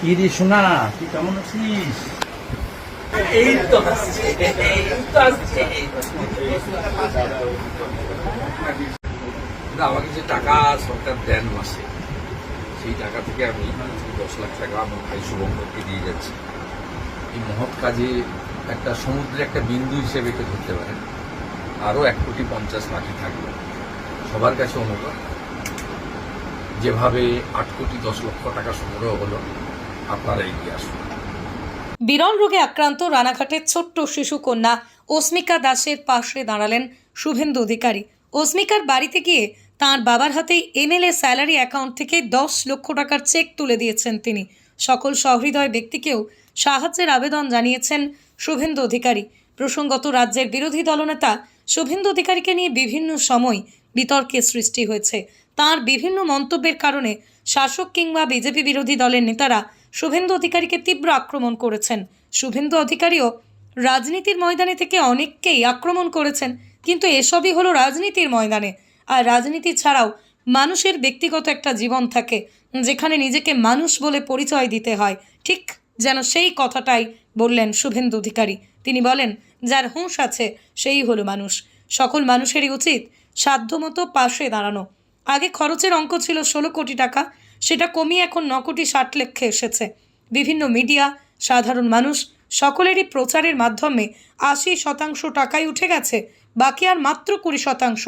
কি রে শোনা তুই কেমন আছিস? এই তো আসছে এই তো আসছে আমাকে যে টাকা সরকার দেন মাসে সেই টাকা থেকে আমি দশ লাখ টাকা আমার ভাই শুভঙ্করকে দিয়ে যাচ্ছি। এই মহৎ কাজে একটা সমুদ্রে একটা বিন্দু হিসেবে একে ধরতে পারেন আরও এক কোটি পঞ্চাশ বাকি থাকবে। সবার কাছে অনুরোধ যেভাবে আট কোটি দশ লক্ষ টাকা সংগ্রহ হলো বিরল রোগে আক্রান্ত রানাঘাটের ছোট্ট শিশু কন্যা অস্মিকা দাসের পাশে দাঁড়ালেন শুভেন্দু অধিকারী। অস্মিকার বাড়িতে গিয়ে তার বাবার হাতেই এমএলএ স্যালারি অ্যাকাউন্ট থেকে দশ লক্ষ টাকার চেক তুলে দিয়েছেন তিনি। সকল সহৃদয় ব্যক্তিকেও সাহায্যের আবেদন জানিয়েছেন শুভেন্দু অধিকারী। প্রসঙ্গত রাজ্যের বিরোধী দলনেতা শুভেন্দু অধিকারীকে নিয়ে বিভিন্ন সময় বিতর্কের সৃষ্টি হয়েছে। তার বিভিন্ন মন্তব্যের কারণে শাসক কিংবা বিজেপি বিরোধী দলের নেতারা শুভেন্দু অধিকারীকে তীব্র আক্রমণ করেছেন। শুভেন্দু অধিকারীও রাজনীতির ময়দানে থেকে অনেককেই আক্রমণ করেছেন, কিন্তু এসবই হলো রাজনীতির ময়দানে। আর রাজনীতি ছাড়াও মানুষের ব্যক্তিগত একটা জীবন থাকে, যেখানে নিজেকে মানুষ বলে পরিচয় দিতে হয়। ঠিক যেন সেই কথাটাই বললেন শুভেন্দু অধিকারী। তিনি বলেন, যার হুঁশ আছে, সেই হলো মানুষ। সকল মানুষেরই উচিত সাধ্যমতো পাশে দাঁড়ানো। আগে খরচের অঙ্ক ছিল ষোলো কোটি টাকা সেটা কমিয়ে এখন ন কোটি ষাট লক্ষে এসেছে। বিভিন্ন মিডিয়া, সাধারণ মানুষ, সকলেরই প্রচারের মাধ্যমে আশি শতাংশ টাকাই উঠে গেছে, বাকি আর মাত্র কুড়ি শতাংশ।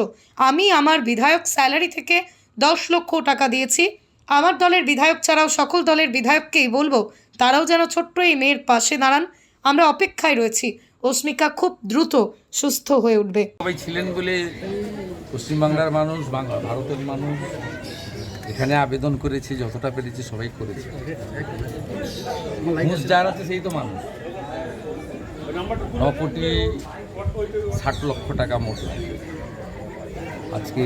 আমি আমার বিধায়ক স্যালারি থেকে দশ লক্ষ টাকা দিয়েছি। আমার দলের বিধায়ক ছাড়াও সকল দলের বিধায়ককেই বলব, তারাও যেন ছোট্ট এই মেয়ের পাশে দাঁড়ান। আমরা অপেক্ষায় রয়েছি। অস্মিকা খুব দ্রুত সুস্থ হয়ে উঠবে। সবাই ছিলেন বলে পশ্চিমবাংলার মানুষ ভারতের মানুষ এখানে আবেদন করেছি, যতটা পেরেছি সবাই করেছে। যার আছে সেই তো মানুষ। ন কোটি ষাট লক্ষ টাকা মোট। আজকে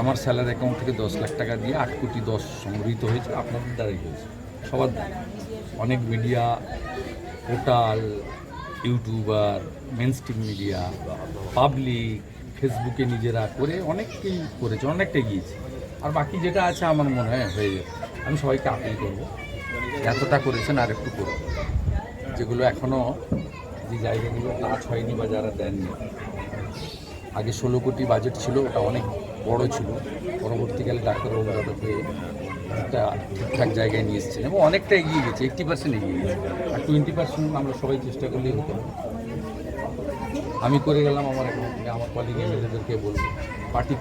আমার স্যালারি অ্যাকাউন্ট থেকে দশ লাখ টাকা দিয়ে আট কোটি দশ সংগৃহীত হয়েছে, আপনাদের দ্বারাই হয়েছে। সবার দ্বারা অনেক media portal YouTuber mainstream media public ফেসবুকে নিজেরা করে অনেককেই করেছে, অনেকটা গিয়েছে আর বাকি যেটা আছে আমার মনে হয়, হয়ে যাবে। আমি সবাইকে আপিল করব। এতটা করেছেন আর একটু করব যেগুলো এখনও যে জায়গাগুলো টাচ হয়নি বা যারা দেননি। আগে ষোলো কোটি বাজেট ছিল, ওটা অনেক বড় ছিল। পরবর্তীকালে ডাক্তারবাবুরা পেয়ে একটা ঠিকঠাক জায়গায় নিয়ে এসেছেন এবং অনেকটা এগিয়ে গেছে এইটটি পার্সেন্ট এগিয়ে গেছে। আর টোয়েন্টি পার্সেন্ট আমরা সবাই চেষ্টা করলেই হতো। আমি করে গেলাম, আমার আমার কলিগ এমএলএদেরকে বলব পার্টি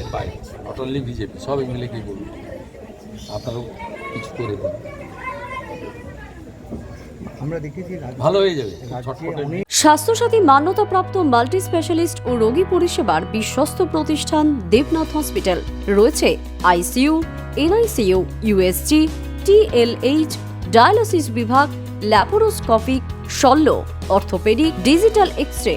এর বাইরে নট অনলি বিজেপি সব এমএলএকেই বলব আপনারাও কিছু করে দিন। আমরা দেখেছি রাজ্যে ভালো হয়ে যাবে স্বাস্থ্যসাথী মান্যতাপ্রাপ্ত মাল্টি স্পেশালিস্ট ও রোগী পরিষেবার বিশ্বস্ত প্রতিষ্ঠান দেবনাথ হসপিটাল। রয়েছে ICU NICU USG TLH dialysis বিভাগ ল্যাপারোস্কোপিক শল্য অর্থোপেডিক ডিজিটাল এক্স রে